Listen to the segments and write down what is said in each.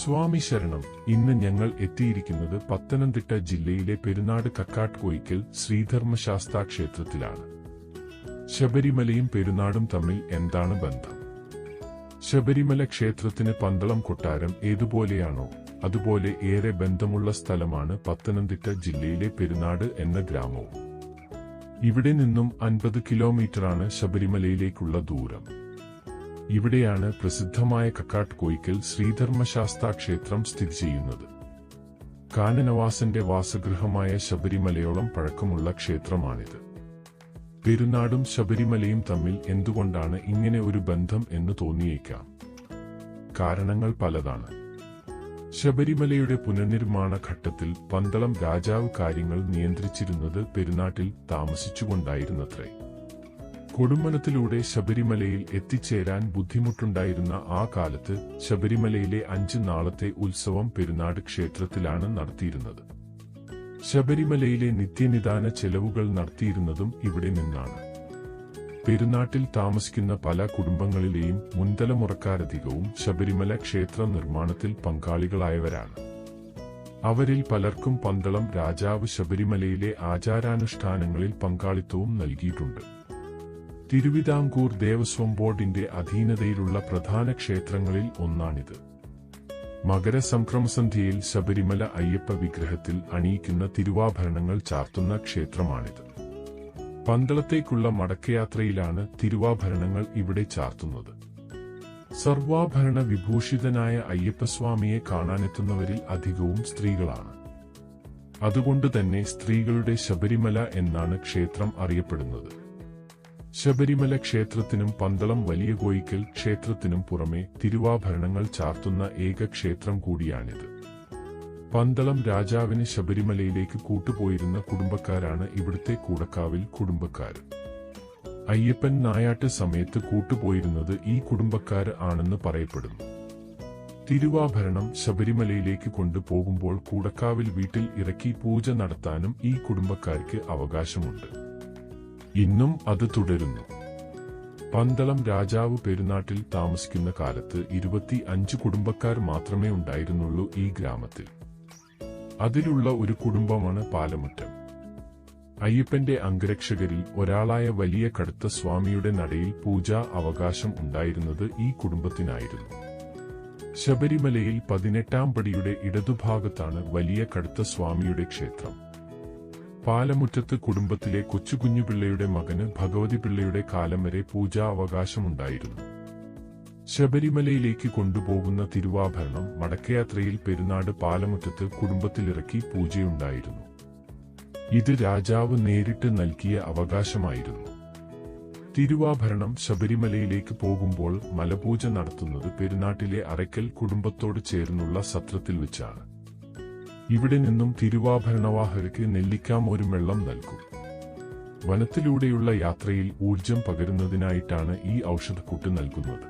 സ്വാമി ശരണം. ഇന്ന് ഞങ്ങൾ എത്തിയിരിക്കുന്നത് പത്തനംതിട്ട ജില്ലയിലെ പെരുന്നാട് കക്കാട്ട്കോയിക്കൽ ശ്രീധർമ്മശാസ്താ ക്ഷേത്രത്തിലാണ് ശബരിമലയും പെരുന്നാടും തമ്മിൽ എന്താണ് ബന്ധം? ശബരിമല ക്ഷേത്രത്തിന് പന്തളം കൊട്ടാരം ഏതുപോലെയാണോ അതുപോലെ ഏറെ ബന്ധമുള്ള സ്ഥലമാണ് പത്തനംതിട്ട ജില്ലയിലെ പെരുന്നാട് എന്ന ഗ്രാമവും. ഇവിടെ നിന്നും അൻപത് കിലോമീറ്ററാണ് ശബരിമലയിലേക്കുള്ള ദൂരം. ഇവിടെയാണ് പ്രസിദ്ധമായ കക്കാട്ട് കോയിക്കൽ ശ്രീധർമ്മശാസ്താ ക്ഷേത്രം സ്ഥിതി ചെയ്യുന്നത്. കാനനവാസന്റെ വാസഗൃഹമായ ശബരിമലയോളം പഴക്കമുള്ള ക്ഷേത്രമാണിത്. പെരുന്നാടും ശബരിമലയും തമ്മിൽ എന്തുകൊണ്ടാണ് ഇങ്ങനെ ഒരു ബന്ധം എന്ന് തോന്നിയേക്കാം. കാരണങ്ങൾ പലതാണ്. ശബരിമലയുടെ പുനർനിർമ്മാണ ഘട്ടത്തിൽ പന്തളം രാജാവ് കാര്യങ്ങൾ നിയന്ത്രിച്ചിരുന്നത് പെരുന്നാട്ടിൽ താമസിച്ചുകൊണ്ടായിരുന്നത്രേ. കൊടുമനത്തിലൂടെ ശബരിമലയിൽ എത്തിച്ചേരാൻ ബുദ്ധിമുട്ടുണ്ടായിരുന്ന ആ കാലത്ത് ശബരിമലയിലെ അഞ്ച് നാളത്തെ ഉത്സവം പെരുന്നാട് ക്ഷേത്രത്തിലാണ് നടത്തിയിരുന്നത്. ശബരിമലയിലെ നിത്യനിദാന ചെലവുകൾ നടത്തിയിരുന്നതും ഇവിടെ നിന്നാണ്. പെരുന്നാട്ടിൽ താമസിക്കുന്ന പല കുടുംബങ്ങളിലെയും മുൻതലമുറക്കാരധികവും ശബരിമല ക്ഷേത്ര നിർമ്മാണത്തിൽ പങ്കാളികളായവരാണ്. അവരിൽ പലർക്കും പന്തളം രാജാവ് ശബരിമലയിലെ ആചാരാനുഷ്ഠാനങ്ങളിൽ പങ്കാളിത്തവും നൽകിയിട്ടുണ്ട്. തിരുവിതാംകൂർ ദേവസ്വം ബോർഡിന്റെ അധീനതയിലുള്ള പ്രധാന ക്ഷേത്രങ്ങളിൽ ഒന്നാണിത്. മകരസംക്രമസന്ധ്യയിൽ ശബരിമല അയ്യപ്പ വിഗ്രഹത്തിൽ അണിയിക്കുന്ന തിരുവാഭരണങ്ങൾ ചാർത്തുന്ന ക്ഷേത്രമാണിത്. പന്തളത്തേക്കുള്ള മടക്കയാത്രയിലാണ് തിരുവാഭരണങ്ങൾ ഇവിടെ ചാർത്തുന്നത്. സർവാഭരണ വിഭൂഷിതനായ അയ്യപ്പസ്വാമിയെ കാണാനെത്തുന്നവരിൽ അധികവും സ്ത്രീകളാണ്. അതുകൊണ്ടുതന്നെ സ്ത്രീകളുടെ ശബരിമല എന്നാണ് ക്ഷേത്രം അറിയപ്പെടുന്നത്. ശബരിമല ക്ഷേത്രത്തിനും പന്തളം വലിയ കോയിക്കൽ ക്ഷേത്രത്തിനും പുറമെ തിരുവാഭരണങ്ങൾ ചാർത്തുന്ന ഏക ക്ഷേത്രം കൂടിയാണിത്. പന്തളം രാജാവിന് ശബരിമലയിലേക്ക് കൂട്ടുപോയിരുന്ന കുടുംബക്കാരാണ് ഇവിടുത്തെ കൂടക്കാവിൽ കുടുംബക്കാർ. അയ്യപ്പൻ നായാട്ട് സമയത്ത് കൂട്ടുപോയിരുന്നത് ഈ കുടുംബക്കാർ ആണെന്ന് പറയപ്പെടുന്നു. തിരുവാഭരണം ശബരിമലയിലേക്ക് കൊണ്ടുപോകുമ്പോൾ കൂടക്കാവിൽ വീട്ടിൽ ഇറക്കി പൂജ നടത്താനും ഈ കുടുംബക്കാർക്ക് അവകാശമുണ്ട്. ഇന്നും അത് തുടരുന്നു. പന്തളം രാജാവ് പെരുന്നാട്ടിൽ താമസിക്കുന്ന കാലത്ത് ഇരുപത്തി അഞ്ച് കുടുംബക്കാർ മാത്രമേ ഉണ്ടായിരുന്നുള്ളൂ ഈ ഗ്രാമത്തിൽ. അതിലുള്ള ഒരു കുടുംബമാണ് പാലമുറ്റം. അയ്യപ്പന്റെ അംഗരക്ഷകരിൽ ഒരാളായ വലിയ കടുത്ത സ്വാമിയുടെ നടയിൽ പൂജാ അവകാശം ഉണ്ടായിരുന്നത് ഈ കുടുംബത്തിനായിരുന്നു. ശബരിമലയിൽ പതിനെട്ടാം പടിയുടെ ഇടതുഭാഗത്താണ് വലിയ കടുത്ത സ്വാമിയുടെ ക്ഷേത്രം. പാലമുറ്റത്ത് കുടുംബത്തിലെ കൊച്ചുകുഞ്ഞുപിള്ളയുടെ മകന് ഭഗവതി പിള്ളയുടെ കാലം വരെ പൂജാ അവകാശമുണ്ടായിരുന്നു ശബരിമലയിലേക്ക് കൊണ്ടുപോകുന്ന തിരുവാഭരണം മടക്കയാത്രയിൽ പെരുന്നാട് പാലമുറ്റത്ത് കുടുംബത്തിലിറക്കി പൂജയുണ്ടായിരുന്നു. ഇത് രാജാവ് നേരിട്ട് നൽകിയ അവകാശമായിരുന്നു. തിരുവാഭരണം ശബരിമലയിലേക്ക് പോകുമ്പോൾ മലപൂജ നടത്തുന്നത് പെരുന്നാട്ടിലെ അറയ്ക്കൽ കുടുംബത്തോട് ചേർന്നുള്ള സത്രത്തിൽ വെച്ചാണ്. ഇവിടെ നിന്നും തിരുവാഭരണവാഹകർക്ക് ഒരു വെള്ളം നൽകും. വനത്തിലൂടെയുള്ള യാത്രയിൽ ഊർജം പകരുന്നതിനായിട്ടാണ് ഈ ഔഷധക്കൂട്ട് നൽകുന്നത്.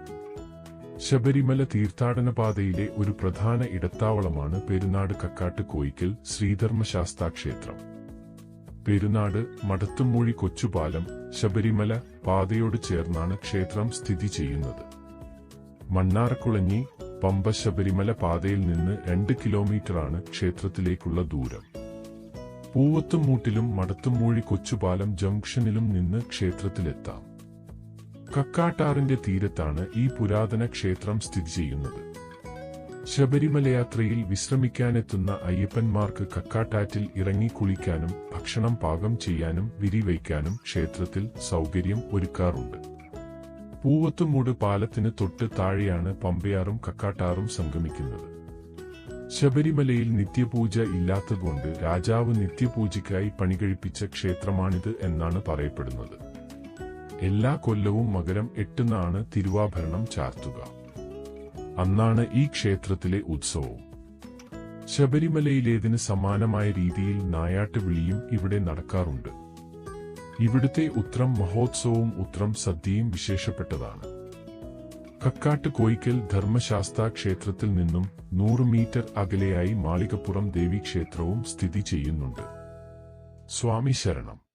ശബരിമല തീർത്ഥാടന പാതയിലെ ഒരു പ്രധാന ഇടത്താവളമാണ് പെരുന്നാട് കക്കാട്ട് കോയിക്കൽ ശ്രീധർമ്മശാസ്താ ക്ഷേത്രം പെരുന്നാട് മടത്തുമൂഴി കൊച്ചുപാലം ശബരിമല പാതയോട് ചേർന്നാണ് ക്ഷേത്രം സ്ഥിതി ചെയ്യുന്നത്. മണ്ണാറക്കുളഞ്ഞി പമ്പ ശബരിമല പാതയിൽ നിന്ന് രണ്ട് കിലോമീറ്ററാണ് ക്ഷേത്രത്തിലേക്കുള്ള ദൂരം. പൂവത്തുമൂട്ടിലും മടത്തുമൂഴി കൊച്ചുപാലം ജംഗ്ഷനിലും നിന്ന് ക്ഷേത്രത്തിലെത്താം. കക്കാട്ടാറിന്റെ തീരത്താണ് ഈ പുരാതന ക്ഷേത്രം സ്ഥിതി ചെയ്യുന്നത്. ശബരിമലയാത്രയിൽ വിശ്രമിക്കാനെത്തുന്ന അയ്യപ്പന്മാർക്ക് കക്കാട്ടാറ്റിൽ ഇറങ്ങി കുളിക്കാനും ഭക്ഷണം പാകം ചെയ്യാനും വിരിവയ്ക്കാനും ക്ഷേത്രത്തിൽ സൗകര്യം ഒരുക്കാറുണ്ട്. പൂവത്തുമൂട് പാലത്തിന് തൊട്ട് താഴെയാണ് പമ്പയാറും കക്കാട്ടാറും സംഗമിക്കുന്നത്. ശബരിമലയിൽ നിത്യപൂജ ഇല്ലാത്തതുകൊണ്ട് രാജാവ് നിത്യപൂജയ്ക്കായി പണികഴിപ്പിച്ച ക്ഷേത്രമാണിത് എന്നാണ് പറയപ്പെടുന്നത്. എല്ലാ കൊല്ലവും മകരം എട്ടുന്നാണ് തിരുവാഭരണം ചാർത്തുക. അന്നാണ് ഈ ക്ഷേത്രത്തിലെ ഉത്സവവും ശബരിമലയിലേതിന് സമാനമായ രീതിയിൽ നായാട്ട് വിളിയും ഇവിടെ നടക്കാറുണ്ട്. ഇവിടുത്തെ ഉത്രം മഹോത്സവവും ഉത്രം സദ്യയും വിശേഷപ്പെട്ടതാണ്. കക്കാട്ട് കോയിക്കൽ ധർമ്മശാസ്ത്ര ക്ഷേത്രത്തിൽ നിന്നും നൂറ് മീറ്റർ അകലെയായി മാളികപ്പുറം ദേവീക്ഷേത്രവും സ്ഥിതി ചെയ്യുന്നുണ്ട്. സ്വാമി ശരണം.